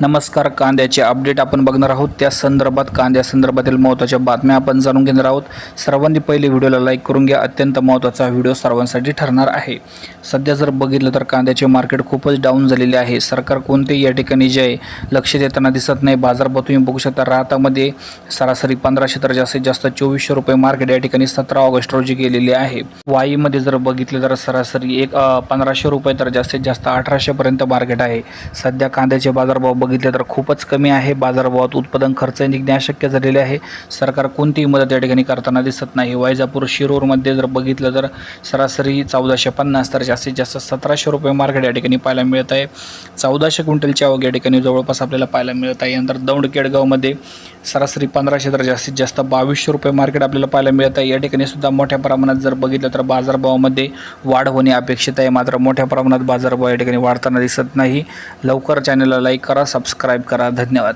नमस्कार कांद्याचे अपडेट आपण बघणार आहोत. त्या संदर्भात कांद्या संदर्भातील महत्त्वाच्या बातम्या आपण जाणून घेणार आहोत. सर्वांनी पहिले व्हिडिओला लाईक करून घ्या. अत्यंत महत्त्वाचा व्हिडिओ सर्वांसाठी ठरणार आहे. सध्या जर बघितलं तर कांद्याचे मार्केट खूपच डाऊन झालेले आहे. सरकार कोणतेही या ठिकाणी जे आहे लक्ष देताना दिसत नाही. बाजारभाव तुम्ही बघू शकता. राहतामध्ये सरासरी पंधराशे तर जास्तीत जास्त चोवीसशे रुपये मार्केट या ठिकाणी सतरा ऑगस्ट रोजी गेलेले आहे. वाईमध्ये जर बघितलं तर सरासरी एक पंधराशे रुपये तर जास्तीत जास्त अठराशेपर्यंत मार्केट आहे. सध्या कांद्याचे बाजारभाव बघितलं तर खूपच कमी आहे. बाजारभावात उत्पादन खर्च निघणे अशक्य झालेले आहे. सरकार कोणतीही मदत या ठिकाणी करताना दिसत नाही. वैजापूर शिरूरमध्ये जर बघितलं तर सरासरी चौदाशे पन्नास तर जास्तीत जास्त सतराशे रुपये मार्केट या ठिकाणी पाहायला मिळत आहे. चौदाशे क्विंटलची आवक या ठिकाणी जवळपास आपल्याला पाहायला मिळत आहे. नंतर दौंड केडगावमध्ये सरासरी पंधराशे तर जास्तीत जास्त बावीसशे रुपये मार्केट आपल्याला पाहायला मिळत आहे. या ठिकाणी सुद्धा मोठ्या प्रमाणात जर बघितलं तर बाजारभावामध्ये वाढ होणे अपेक्षित आहे. मात्र मोठ्या प्रमाणात बाजारभाव या ठिकाणी वाढताना दिसत नाही. लवकर चॅनलला लाईक करा सबस्क्राईब करा. धन्यवाद.